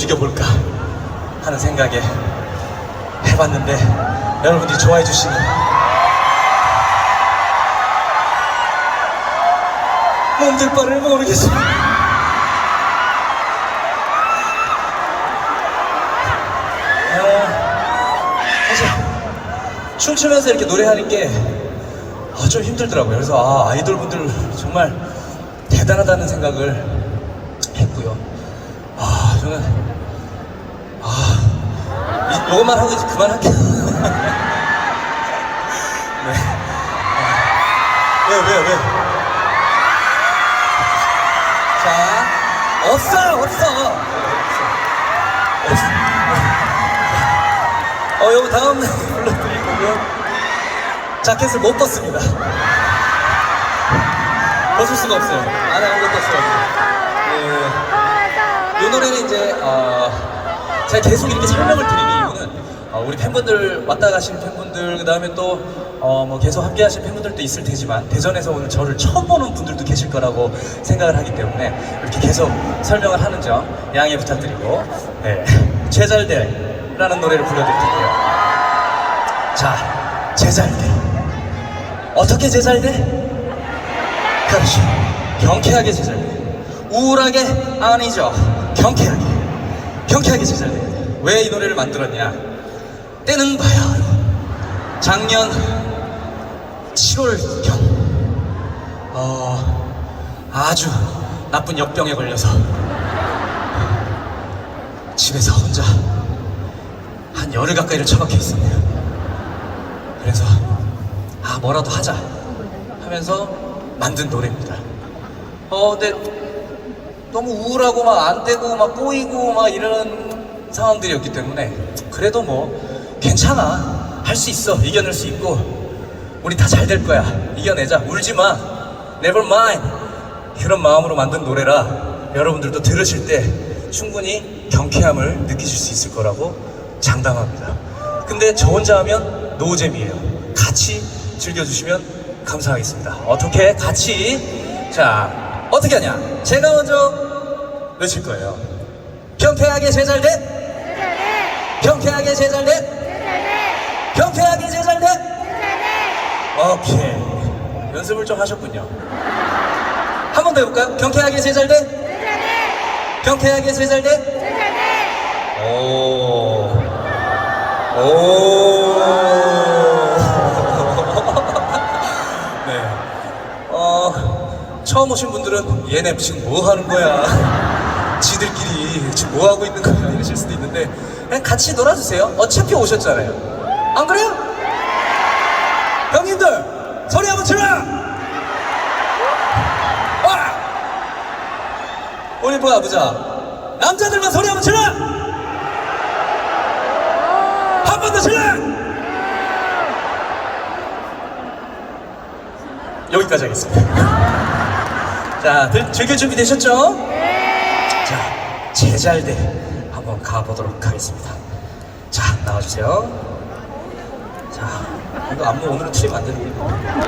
움직여볼까 하는 생각에 해봤는데 여러분들이 좋아해 주시니 몸둘 바를 모르겠습니다. 아, 춤추면서 이렇게 노래하는 게 아, 좀 힘들더라고요. 그래서 아, 아이돌 분들 정말 대단하다는 생각을 했고요. 아, 저는 아, 이, 요것만 하고 이제 그만할게요. 네. 아, 왜요, 왜요, 왜요? 자, 없어요, 없어. 없어. 어, 요거 다음 날 불러드릴 거고요. 자켓을 못 벗습니다. 벗을 수가 없어요. 안에 아무것도 없어요. 네. 이 노래는 이제 어, 제가 계속 이렇게 설명을 드리는 이유는 어, 우리 팬분들 왔다 가신 팬분들 그 다음에 또 어, 뭐 계속 함께 하신 팬분들도 있을 테지만 대전에서 오늘 저를 처음 보는 분들도 계실 거라고 생각을 하기 때문에 이렇게 계속 설명을 하는 점 양해 부탁드리고 네. 제잘돼라는 노래를 불러드릴 텐데요. 자 제잘돼. 어떻게 제잘돼? 그렇죠 경쾌하게 제잘돼. 우울하게 아니죠 경쾌하게 경쾌하게 제잘돼 왜 이 노래를 만들었냐 때는 바야흐로 작년 7월경 어, 아주 나쁜 역병에 걸려서 집에서 혼자 한 열흘 가까이를 처박혀 있었네요. 그래서 아 뭐라도 하자 하면서 만든 노래입니다. 어 근데 너무 우울하고 막 안 되고 막 꼬이고 막 이런 상황들이었기 때문에 그래도 뭐 괜찮아. 할 수 있어. 이겨낼 수 있고. 우리 다 잘 될 거야. 이겨내자. 울지 마. Never mind. 이런 마음으로 만든 노래라 여러분들도 들으실 때 충분히 경쾌함을 느끼실 수 있을 거라고 장담합니다. 근데 저 혼자 하면 노잼이에요. 같이 즐겨주시면 감사하겠습니다. 어떻게? 같이. 자 어떻게 하냐? 제가 먼저 외칠 거예요. 경쾌하게 제잘돼? 경쾌하게 제잘돼? 경쾌하게 제잘돼? 오케이 연습을 좀 하셨군요. 한 번 더 해볼까요? 경쾌하게 제잘돼? 경쾌하게 제잘돼? 오. 오. 처음 오신 분들은 얘네 지금 뭐 하는 거야? 지들끼리 지금 뭐 하고 있는 거야? 이러실 수도 있는데 그냥 같이 놀아주세요. 어차피 오셨잖아요. 안 그래요? 형님들 소리 한번 질러! 와! 우리 뭐야 보자. 남자들만 소리 한번 질러! 한 번 더 질러! 여기까지 하겠습니다. 자, 들, 즐길 준비 되셨죠? 자, 제잘돼 한번 가보도록 하겠습니다. 자, 나와주세요. 자, 이거 안무 오늘은 트림 안 되는데.